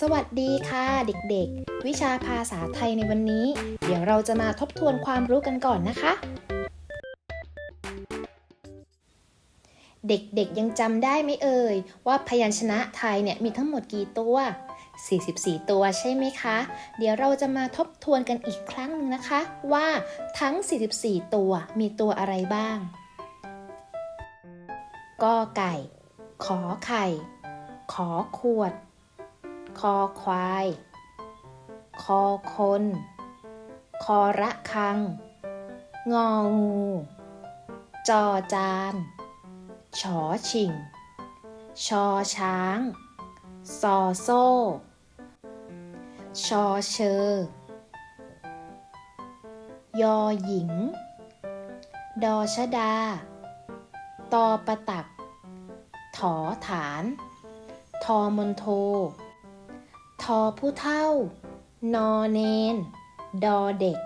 สวัสดีค่ะเด็กๆ วิชาภาษาไทยในวันนี้ เดี๋ยวเราจะมาทบทวนความรู้กันก่อนนะคะ เด็กๆยังจำได้ไหมเอ่ย ว่าพยัญชนะไทยเนี่ยมีทั้งหมดกี่ตัว 44 ตัวใช่ไหมคะ เดี๋ยวเราจะมาทบทวนกันอีกครั้งหนึงนะคะ ว่าทั้ง 44 ตัวมีตัวอะไรบ้างกอไก่ ขอไข่ ขอขวด คอควาย คอคน คอระคัง งองู จอจานชอชิง ชอช้าง ซอโซ่ ชอเชอยอหญิง ดอชดา ตอประตัก ถอฐาน ทอมนโท ทอผู้เท่า นอเนน ดอเด็ก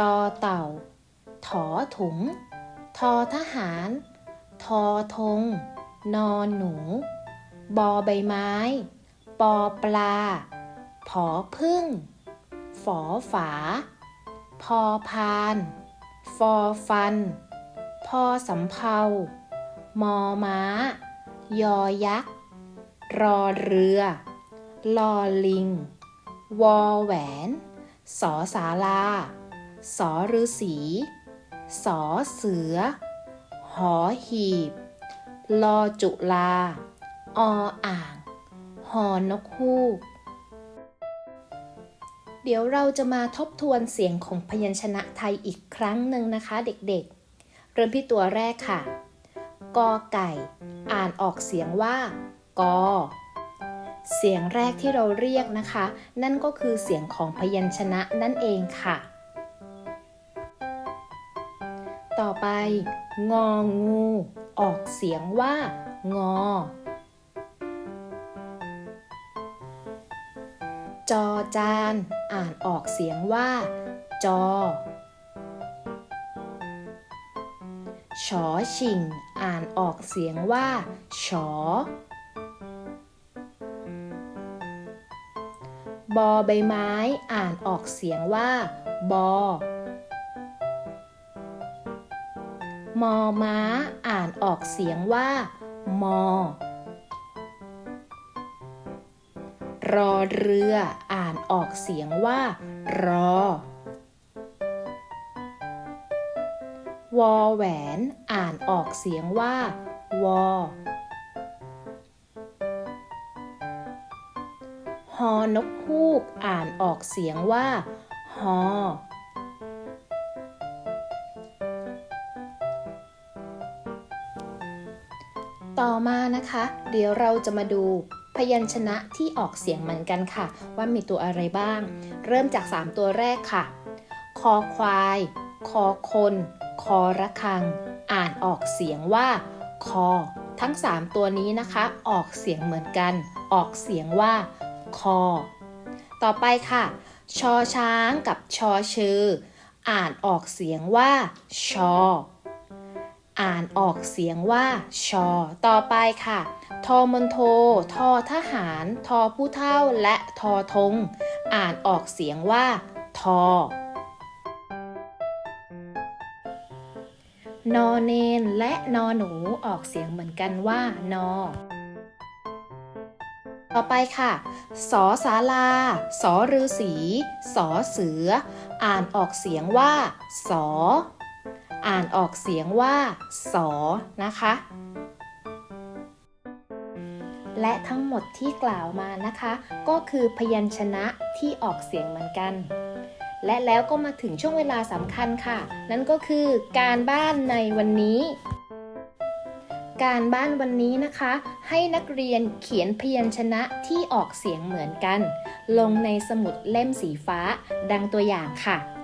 ตอเต่า ถอถุง ทอทหาร ทอธง นอหนู บอใบไม้ ปอปลา ผอพึ่ง ฝอฝา พอพาน ฟอฟัน พอสำเภามอม้า ยอยักษ์ รอเรือ ลอลิง วอแหวน สอสาลา สอฤษีสอเสือ หอหีบ ลอจุลา ออ่าง หอนกฮูก เดี๋ยวเราจะมาทบทวนเสียงของพยัญชนะไทยอีกครั้งหนึ่งนะคะเด็กๆ เริ่มที่ตัวแรกค่ะ กอไก่ อ่านออกเสียงว่า กอ เสียงแรกที่เราเรียกนะคะ นั่นก็คือเสียงของพยัญชนะนั่นเองค่ะ ต่อไป งองู ออกเสียงว่า งอ จอจาน อ่านออกเสียงว่า จอชอชิง อ่านออกเสียงว่า ชอ บอใบไม้อ่านออกเสียงว่า บอ มอม้าอ่านออกเสียงว่า มอ รอเรืออ่านออกเสียงว่า รอ วอแหวนอ่านออกเสียงว่า วอ อนกฮูกอ่านออกเสียงว่า ฮอ ต่อมานะคะ เดี๋ยวเราจะมาดูพยัญชนะที่ออกเสียงเหมือนกันค่ะ ว่ามีตัวอะไรบ้าง เริ่มจาก 3 ตัวแรกค่ะ คอควาย คอคน คอระคัง อ่านออกเสียงว่า คอ ทั้ง 3 ตัวนี้นะคะ ออกเสียงเหมือนกัน ออกเสียงว่า คอ ต่อไปค่ะ ชอช้างกับชอชือ อ่านออกเสียงว่าชอ อ่านออกเสียงว่าชอ ต่อไปค่ะ ทอมนโท ทอทหาร ทอผู้เท่า และทอทง อ่านออกเสียงว่า ทอนอเนนและนอหนูออกเสียงเหมือนกันว่านอ ต่อไปค่ะสอสาลาสอฤาษีสอเสือ อ่านออกเสียงว่าสอ อ่านออกเสียงว่าสอนะคะ และทั้งหมดที่กล่าวมานะคะ ก็คือพยัญชนะที่ออกเสียงเหมือนกัน และแล้วก็มาถึงช่วงเวลาสำคัญค่ะ นั่นก็คือการบ้านในวันนี้ การบ้านวันนี้นะคะ ให้นักเรียนเขียนพยัญชนะที่ออกเสียงเหมือนกัน ลงในสมุดเล่มสีฟ้า ดังตัวอย่างค่ะ